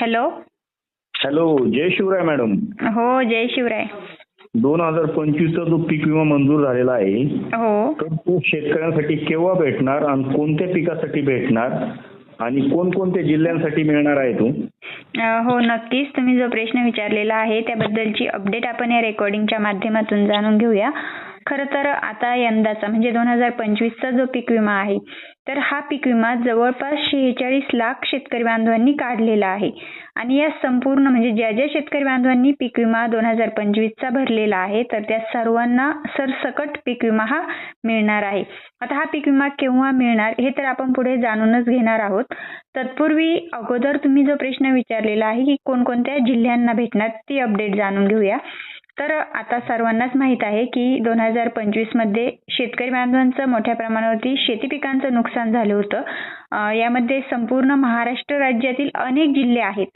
Hello. Hello जय Shivray madam. हो जय शिवराय. दोन हजार पंचवीसचा जो पीक विमा मंजूर झालेला आहे हो. तर तो शेतकऱ्यांसाठी केव्हा भेटणार आणि कोणत्या पिकासाठी भेटणार आणि कोणकोणत्या जिल्ह्यांसाठी मिळणार आहे तो? अ, हो नक्कीच. तुम्ही जो प्रश्न विचारलेला आहे त्याबद्दलची अपडेट आपण या रेकॉर्डिंगच्या माध्यमातून जाणून घेऊया. खरं तर आता यंदाचा म्हणजे दोन हजार पंचवीसचा जो पीक विमा आहे तर हा पीक विमा जवळपास शेहेचाळीस लाख शेतकरी बांधवांनी काढलेला आहे. आणि या संपूर्ण म्हणजे ज्या ज्या शेतकरी बांधवांनी पीक विमा दोन हजार पंचवीसचा भरलेला आहे तर त्या सर्वांना सरसकट पीक विमा हा मिळणार आहे. आता हा पीक विमा केव्हा मिळणार हे तर आपण पुढे जाणूनच घेणार आहोत. तत्पूर्वी अगोदर तुम्ही जो प्रश्न विचारलेला आहे की कोणकोणत्या जिल्ह्यांना भेटणार ती अपडेट जाणून घेऊया. तर आता सर्वांनाच माहीत आहे की दोन हजार पंचवीसमध्ये शेतकरी बांधवांचं मोठ्या प्रमाणावरती शेती पिकांचं नुकसान झालं होतं. यामध्ये संपूर्ण महाराष्ट्र राज्यातील अनेक जिल्हे आहेत.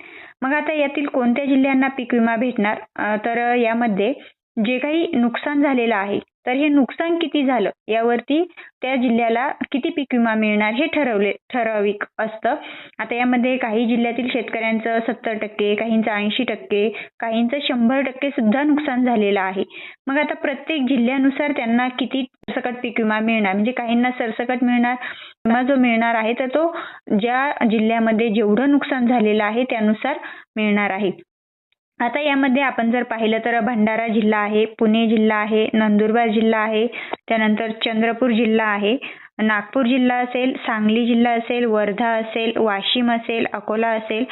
मग आता यातील कोणत्या जिल्ह्यांना पीक विमा भेटणार? तर यामध्ये जे काही नुकसान झालेलं आहे तर हे नुकसान किती झालं? यावरती त्या जिल्ह्याला किती पीक विमा मिळणार हे ठरवले ठराविक असतं. आता यामध्ये काही जिल्ह्यातील शेतकऱ्यांचं सत्तर टक्के काहींचं ऐंशी टक्के काहींचं शंभर टक्के सुद्धा नुकसान झालेलं आहे. मग आता प्रत्येक जिल्ह्यानुसार त्यांना किती सरसकट पीक विमा मिळणार? म्हणजे काहींना सरसकट मिळणार विमा जो मिळणार आहे तर तो ज्या जिल्ह्यामध्ये जेवढं नुकसान झालेलं आहे त्यानुसार मिळणार आहे. आता यामध्ये आपण जर पाहिलं तर भंडारा जिल्हा आहे पुणे जिल्हा आहे नंदुरबार जिल्हा आहे त्यानंतर चंद्रपूर जिल्हा आहे. नागपूर जिल्हा असेल सांगली जिल्हा असेल वर्धा असेल वाशिम असेल अकोला असेल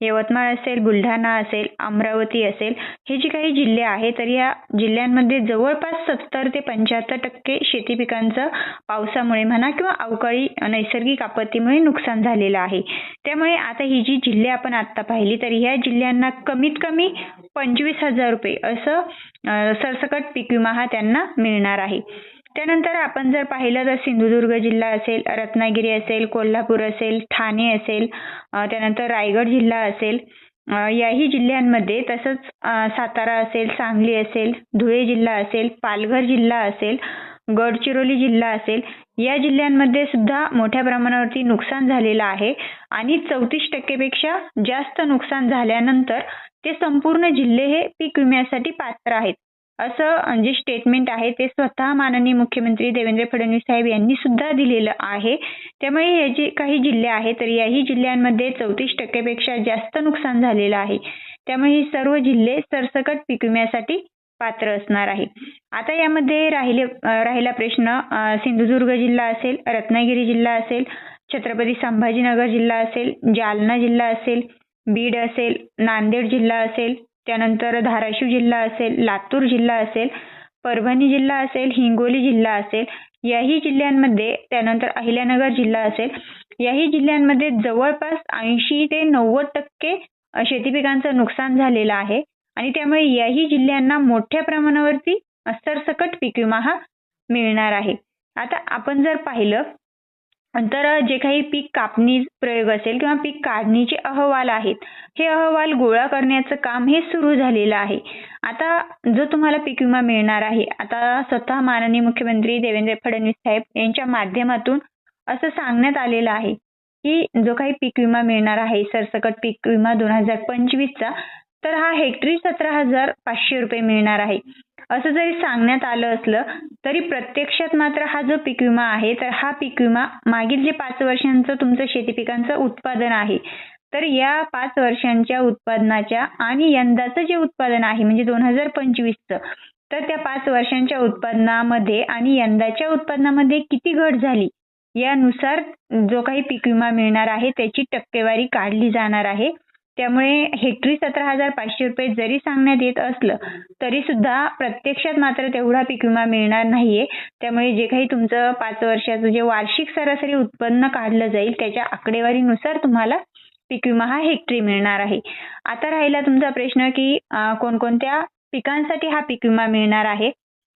यवतमाळ असेल बुलढाणा असेल अमरावती असेल हे जे काही जिल्हे आहेत तर या जिल्ह्यांमध्ये जवळपास सत्तर ते पंच्याहत्तर टक्के शेती पिकांचं पावसामुळे म्हणा किंवा अवकाळी नैसर्गिक आपत्तीमुळे नुकसान झालेलं आहे. त्यामुळे आता ही जी जिल्हे आपण आता पाहिली तर ह्या जिल्ह्यांना कमीत कमी पंचवीस हजार रुपये असं सरसकट पीक विमा हा त्यांना मिळणार आहे. त्यानंतर आपण जर पाहिलं तर सिंधुदुर्ग जिल्हा असेल रत्नागिरी असेल कोल्हापूर असेल ठाणे असेल त्यानंतर रायगड जिल्हा असेल याही जिल्ह्यांमध्ये तसंच सातारा असेल सांगली असेल धुळे जिल्हा असेल पालघर जिल्हा असेल गडचिरोली जिल्हा असेल या जिल्ह्यांमध्ये सुद्धा मोठ्या प्रमाणावरती नुकसान झालेलं आहे आणि चौतीस टक्केपेक्षा जास्त नुकसान झाल्यानंतर ते संपूर्ण जिल्हे हे पीक विम्यासाठी पात्र आहेत. असं जे स्टेटमेंट आहे ते स्वतः माननीय मुख्यमंत्री देवेंद्र फडणवीस साहेब यांनी सुद्धा दिलेलं आहे. त्यामुळे हे जे काही जिल्हे आहेत तर याही जिल्ह्यांमध्ये चौतीस टक्केपेक्षा जास्त नुकसान झालेलं आहे. त्यामुळे हे सर्व जिल्हे सरसकट पीक विम्यासाठी पात्र असणार आहे आता यामध्ये राहिले राहिला प्रश्न सिंधुदुर्ग जिल्हा असेल रत्नागिरी जिल्हा असेल छत्रपती संभाजीनगर जिल्हा असेल जालना जिल्हा असेल बीड असेल नांदेड जिल्हा असेल त्यानंतर धाराशिव जिल्हा असेल लातूर जिल्हा असेल परभणी जिल्हा असेल हिंगोली जिल्हा असेल याही जिल्ह्यांमध्ये त्यानंतर अहिल्यानगर जिल्हा असेल याही जिल्ह्यांमध्ये जवळपास ऐंशी ते नव्वद टक्के शेती पिकांचं नुकसान झालेलं आहे. आणि त्यामुळे याही जिल्ह्यांना मोठ्या प्रमाणावरती सरसकट पीक विमा हा मिळणार आहे. आता आपण जर पाहिलं तर जे काही पीक कापणी प्रयोग असेल किंवा पीक काढणीचे अहवाल आहेत हे अहवाल गोळा करण्याचं काम हे सुरू झालेलं आहे. आता जो तुम्हाला पीक विमा मिळणार आहे आता स्वतः माननीय मुख्यमंत्री देवेंद्र फडणवीस साहेब यांच्या माध्यमातून असं सांगण्यात आलेलं आहे की जो काही पीक विमा मिळणार आहे सरसकट पीक विमा दोन हजार पंचवीसचा तर हा हेक्टरी सतरा हजार पाचशे रुपये मिळणार आहे. असं जरी सांगण्यात आलं असलं तरी प्रत्यक्षात मात्र हा जो पीक विमा आहे तर हा पीक विमा मागील जे पाच वर्षांचं तुमचं शेती पिकांचं उत्पादन आहे तर या पाच वर्षांच्या उत्पादनाच्या आणि यंदाचं जे उत्पादन आहे म्हणजे दोन हजार पंचवीसचं तर त्या पाच वर्षांच्या उत्पादनामध्ये आणि यंदाच्या उत्पादनामध्ये किती घट झाली? यानुसार जो काही पीक विमा मिळणार आहे त्याची टक्केवारी काढली जाणार आहे. त्यामुळे हेक्टरी सतरा हजार पाचशे रुपये जरी सांगण्यात येत असलं तरी सुद्धा प्रत्यक्षात मात्र तेवढा पीक विमा मिळणार नाहीये. त्यामुळे जे काही तुमचं पाच वर्षाचं जे वार्षिक सरासरी उत्पन्न काढलं जाईल त्याच्या आकडेवारीनुसार तुम्हाला पीक विमा हा हेक्टरी मिळणार आहे. आता राहिला तुमचा प्रश्न की कोणकोणत्या पिकांसाठी हा पीक विमा मिळणार आहे?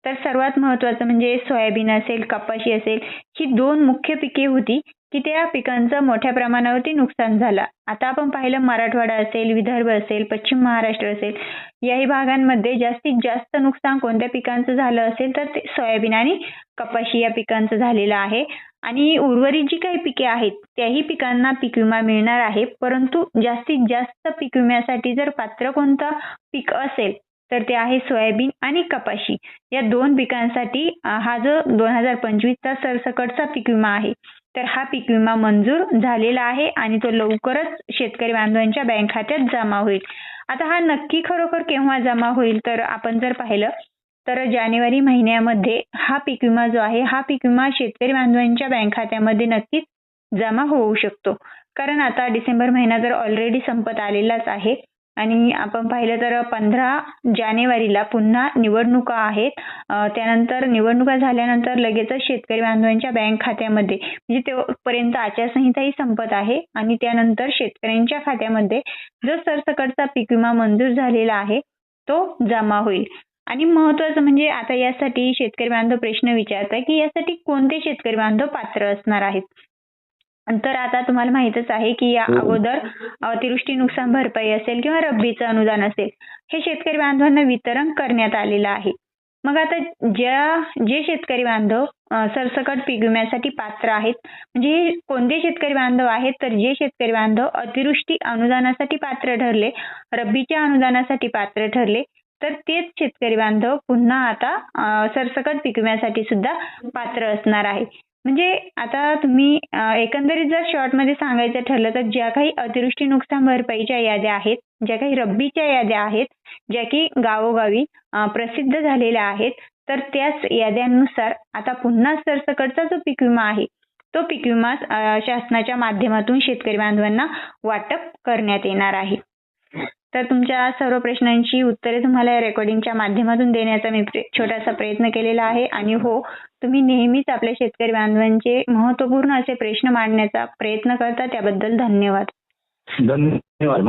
तर सर्वात महत्वाचं म्हणजे सोयाबीन असेल कपाशी असेल ही दोन मुख्य पिके होती. की त्या पिकांचं मोठ्या प्रमाणावरती नुकसान झालं. आता आपण पाहिलं मराठवाडा असेल विदर्भ असेल पश्चिम महाराष्ट्र असेल याही भागांमध्ये जास्तीत जास्त नुकसान कोणत्या पिकांचं झालं असेल तर ते सोयाबीन आणि कपाशी या पिकांचं झालेलं आहे. आणि उर्वरित जी काही पिके आहेत त्याही पिकांना पीक विमा मिळणार आहे. परंतु जास्तीत जास्त पीक विम्यासाठी जर पात्र कोणतं पीक असेल तर ते आहे सोयाबीन आणि कपाशी. या दोन पिकांसाठी हा जो दोन हजार पंचवीसचा सरसकटचा पीक विमा आहे तर हा पीक विमा मंजूर झालेला आहे आणि तो लवकरच शेतकरी बांधवांच्या बँक खात्यात जमा होईल. आता हा नक्की खरोखर केव्हा जमा होईल तर आपण जर पाहिलं तर जानेवारी महिन्यामध्ये हा पीक विमा जो आहे हा पीक विमा शेतकरी बांधवांच्या बँक खात्यामध्ये नक्कीच जमा होऊ शकतो. कारण आता डिसेंबर महिना तर ऑलरेडी संपत आलेलाच आहे आणि आपण पाहिलं तर पंधरा जानेवारीला पुन्हा निवडणुका आहेत. त्यानंतर निवडणुका झाल्यानंतर लगेचच शेतकरी बांधवांच्या बँक खात्यामध्ये म्हणजे पर्यंत आचारसंहिता ही संपत आहे. आणि त्यानंतर शेतकऱ्यांच्या खात्यामध्ये जो सरसकटचा पीक विमा मंजूर झालेला आहे तो जमा होईल. आणि महत्वाचं म्हणजे आता यासाठी शेतकरी बांधव प्रश्न विचारताय की यासाठी कोणते शेतकरी बांधव पात्र असणार आहेत? तर आता तुम्हाला माहीतच आहे की या हो. अगोदर अतिवृष्टी नुकसान भरपाई असेल किंवा रब्बीचं अनुदान असेल हे शेतकरी बांधवांना वितरण करण्यात आलेलं आहे मग आता ज्या जे शेतकरी बांधव सरसकट पीक विम्यासाठी पात्र आहेत म्हणजे हे कोणते शेतकरी बांधव आहेत तर जे शेतकरी बांधव अतिवृष्टी अनुदानासाठी पात्र ठरले रब्बीच्या अनुदानासाठी पात्र ठरले तर तेच शेतकरी बांधव पुन्हा आता सरसकट पीक विम्यासाठी सुद्धा पात्र असणार आहे म्हणजे आता तुम्ही एकंदरीत जर शॉर्टमध्ये सांगायचं ठरलं तर ज्या काही अतिवृष्टी नुकसान भरपाईच्या याद्या आहेत ज्या काही रब्बीच्या याद्या आहेत ज्या की गावोगावी प्रसिद्ध झालेल्या आहेत तर त्याच याद्यांनुसार आता पुन्हा सरसकटचा जो पीक विमा आहे तो पीक विमा शासनाच्या माध्यमातून शेतकरी बांधवांना वाटप करण्यात येणार आहे. तर तुमच्या सर्व प्रश्नांची उत्तरे तुम्हाला या रेकॉर्डिंगच्या माध्यमातून देण्याचा मी छोटासा प्रयत्न केलेला आहे. आणि हो तुम्ही नेहमीच आपल्या शेतकरी बांधवांचे महत्त्वपूर्ण असे प्रश्न मांडण्याचा प्रयत्न करता. त्याबद्दल धन्यवाद. धन्यवाद